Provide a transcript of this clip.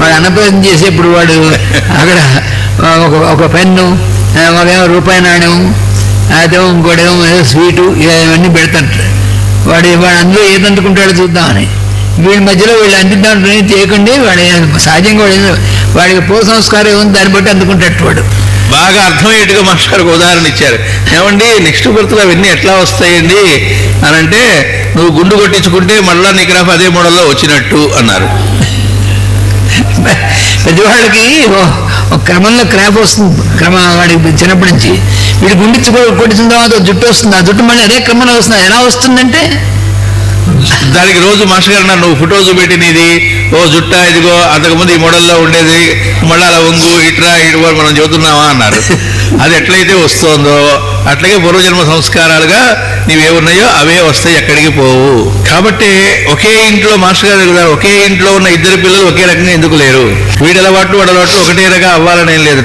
వాడు అన్నప్రదం చేసేప్పుడు వాడు అక్కడ ఒక ఒక పెన్ను ఒకేమో రూపాయి నాణ్యం అదేమో ఇంకోటేమో ఏదో స్వీటు ఇవన్నీ పెడతాడు వాడు వాడు అందులో ఏదంటుకుంటాడో చూద్దామని. వీడి మధ్యలో వీళ్ళు అందిద్దాం చేయకండి వాడు సహజంగా వాడు వాడికి పో సంస్కారం ఏముంది దాన్ని బట్టి అందుకుంటాడు వాడు. బాగా అర్థమయ్యేట్టుగా మాస్టర్ ఉదాహరణ ఇచ్చారు. ఏమండి నెక్స్ట్ బర్త్లో అవన్నీ ఎట్లా వస్తాయండి? అని అంటే నువ్వు గుండు కొట్టించుకుంటే మళ్ళా నీకు రాఫ్ అదే మోడల్లో వచ్చినట్టు అన్నారు. పెద్దవాళ్ళకి ఒక క్రమంలో క్రాప్ వస్తుంది. క్రమ వాడికి చిన్నప్పటి నుంచి. వీడి గుండిచ్చి కొట్టించిన తర్వాత జుట్టు వస్తుంది. ఆ జుట్టు మళ్ళీ అదే క్రమంలో వస్తుంది. ఎలా వస్తుందంటే? దానికి రోజు మాస్టర్ గారు నువ్వు ఫోటో చూపెట్టి నీది ఓ జుట్ట ఇదిగో అంతకుముందు ఈ మోడల్లో ఉండేది మళ్ళీ అలా వంగు ఇట్రా ఇటు మనం చెబుతున్నావా? అన్నారు. అది ఎట్లయితే వస్తుందో అట్లాగే పూర్వజన్మ సంస్కారాలుగా నీవేమున్నాయో అవే వస్తాయి ఎక్కడికి పోవు. కాబట్టి ఒకే ఇంట్లో మాస్టర్ గారు కదా ఒకే ఇంట్లో ఉన్న ఇద్దరు పిల్లలు ఒకే రకంగా ఎందుకు లేరు? వీడలవాటు అలవాట్లు ఒకటే రకంగా అవ్వాలని ఏం లేదు